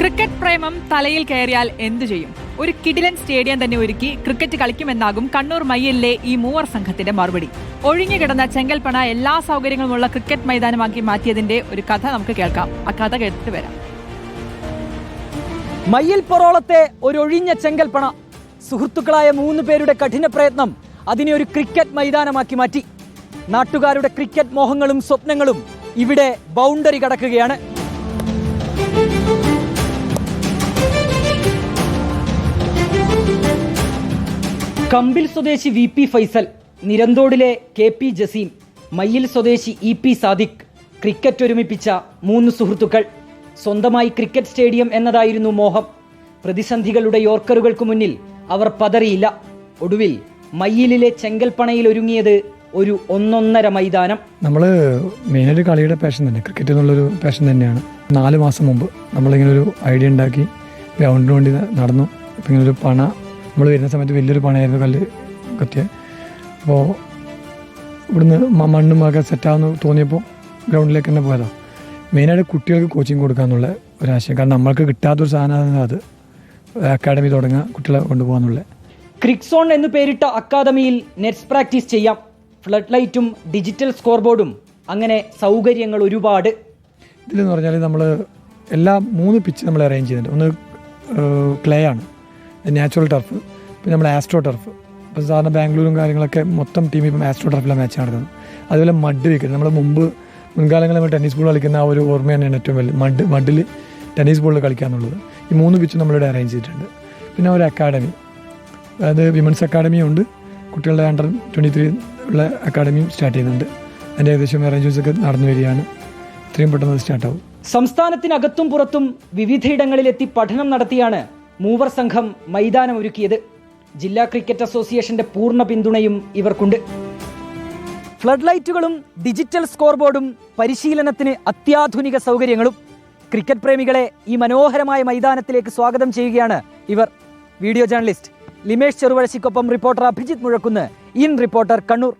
Cricket പ്രേമം തലയിൽ കയറിയാൽ എന്തു ചെയ്യും? ഒരു കിടിലൻ സ്റ്റേഡിയം തന്നെ ഒരുക്കി ക്രിക്കറ്റ് കളിക്കുമെന്നാകും കണ്ണൂർ മയ്യലിലെ ഈ മൂവർ സംഘത്തിന്റെ മറുപടി. ഒഴിഞ്ഞുകിടന്ന ചെങ്കൽപ്പണ എല്ലാ സൗകര്യങ്ങളുമുള്ള ക്രിക്കറ്റ് മൈതാനമാക്കി മാറ്റിയതിന്റെ ഒരു കഥ നമുക്ക് കേൾക്കാം. ആ കഥ കേട്ടിട്ട് വരാം. മയ്യിൽ പൊറോളത്തെ ഒരു ഒഴിഞ്ഞ ചെങ്കൽപ്പണ. സുഹൃത്തുക്കളായ മൂന്ന് പേരുടെ കഠിന പ്രയത്നം അതിനെ ഒരു ക്രിക്കറ്റ് മൈതാനമാക്കി മാറ്റി. നാട്ടുകാരുടെ ക്രിക്കറ്റ് മോഹങ്ങളും സ്വപ്നങ്ങളും ഇവിടെ ബൗണ്ടറി കടക്കുകയാണ്. കമ്പിൽ സ്വദേശി വി പി ഫൈസൽ നിരന്തോടിലെ കെ പി ജസീം മയ്യിൽ സ്വദേശി ഇ പി സാദിഖ് ക്രിക്കറ്റ് ഒരുമിപ്പിച്ച മൂന്ന് സുഹൃത്തുക്കൾ. സ്വന്തമായി ക്രിക്കറ്റ് സ്റ്റേഡിയം എന്നതായിരുന്നു മോഹം. പ്രതിസന്ധികളുടെ യോർക്കറുകൾക്ക് മുന്നിൽ അവർ പതറിയില്ല. ഒടുവിൽ മയ്യിലിലെ ചെങ്കൽപ്പണയിൽ ഒരുങ്ങിയത് ഒരു ഒന്നൊന്നര മൈതാനം. നമ്മൾ മെയിനൊരു കളിയുടെ പാഷൻ തന്നെ. ക്രിക്കറ്റ് എന്നുള്ളൊരു പാഷൻ തന്നെയാണ്. നാല് മാസം മുമ്പ് നമ്മളിങ്ങനെ ഒരു ഐഡിയ ഉണ്ടാക്കി ഗ്രൗണ്ടിന് വേണ്ടി നടന്നു. ഇപ്പം ഇങ്ങനെ ഒരു പണ നമ്മൾ വരുന്ന സമയത്ത് വലിയൊരു പണിയായിരുന്നു കല്ല് കത്തിയ അപ്പോൾ ഇവിടുന്ന് മണ്ണും ഒക്കെ സെറ്റാവുന്ന തോന്നിയപ്പോൾ ഗ്രൗണ്ടിലേക്ക് തന്നെ പോയതാണ് മെയിനായിട്ട് കുട്ടികൾക്ക് കോച്ചിങ് കൊടുക്കാന്നുള്ള ഒരു ആശയം കാരണം നമ്മൾക്ക് കിട്ടാത്തൊരു സാധനമാണ് അത്. അക്കാഡമി തുടങ്ങുക കുട്ടികളെ കൊണ്ടുപോകാന്നുള്ള. ക്രിക്സോൺ എന്ന് പേരിട്ട അക്കാദമിയിൽ നെറ്റ്സ് പ്രാക്ടീസ് ചെയ്യാം. ഫ്ലഡ് ലൈറ്റും ഡിജിറ്റൽ സ്കോർ ബോർഡും അങ്ങനെ സൗകര്യങ്ങൾ ഒരുപാട്. ഇതിലെന്ന് പറഞ്ഞാൽ നമ്മൾ എല്ലാ മൂന്ന് പിച്ച് നമ്മൾ അറേഞ്ച് ചെയ്യുന്നുണ്ട് ഒന്ന് ക്ലേ ആണ്. നാച്ചുറൽ ടർഫ് പിന്നെ നമ്മുടെ ആസ്ട്രോ ടർഫ് ഇപ്പോൾ സാധാരണ ബാംഗ്ലൂരും കാര്യങ്ങളൊക്കെ മൊത്തം ടീം ഇപ്പം ആസ്ട്രോ ടർഫിലാണ് മാച്ച് നടക്കുന്നത്. അതുപോലെ മഡ് വിക്കറ്റ് നമ്മൾ മുമ്പ് മുൻകാലങ്ങളിൽ നമ്മൾ ടെന്നീസ് ബോൾ കളിക്കുന്ന ആ ഒരു ഓർമ്മ തന്നെയാണ് ഏറ്റവും വലിയ മഡ് മഡിൽ ടെന്നീസ് ബോൾ കളിക്കുക എന്നുള്ളത്. ഈ മൂന്ന് പിച്ച് നമ്മളിവിടെ അറേഞ്ച് ചെയ്തിട്ടുണ്ട്. പിന്നെ ഒരു അക്കാഡമി അതായത് വിമൻസ് അക്കാഡമിയും ഉണ്ട്. കുട്ടികളുടെ അണ്ടർ ട്വന്റി ത്രീ ഉള്ള അക്കാഡമിയും സ്റ്റാർട്ട് ചെയ്യുന്നുണ്ട്. അതിന്റെ ഏകദേശം അറേഞ്ച്മെന്റ്സ് ഒക്കെ നടന്നു വരികയാണ്. ഇത്രയും പെട്ടെന്ന് സ്റ്റാർട്ടാവും സംസ്ഥാനത്തിനകത്തും പുറത്തും വിവിധയിടങ്ങളിലെത്തി പഠനം നടത്തിയാണ് മൂവർ സംഘം മൈതാനമൊരുക്കിയത് ജില്ലാ ക്രിക്കറ്റ് അസോസിയേഷന്റെ പൂർണ പിന്തുണയും ഇവർക്കുണ്ട്. ഫ്ലഡ് ലൈറ്റുകളും ഡിജിറ്റൽ സ്കോർ ബോർഡും പരിശീലനത്തിന് അത്യാധുനിക സൗകര്യങ്ങളും. ക്രിക്കറ്റ് പ്രേമികളെ ഈ മനോഹരമായ മൈതാനത്തിലേക്ക് സ്വാഗതം ചെയ്യുകയാണ് ഇവർ. Video journalist Limesh ചെറുവഴശിക്കൊപ്പം reporter Abhijith Muzhakkunnu. In reporter Kannur.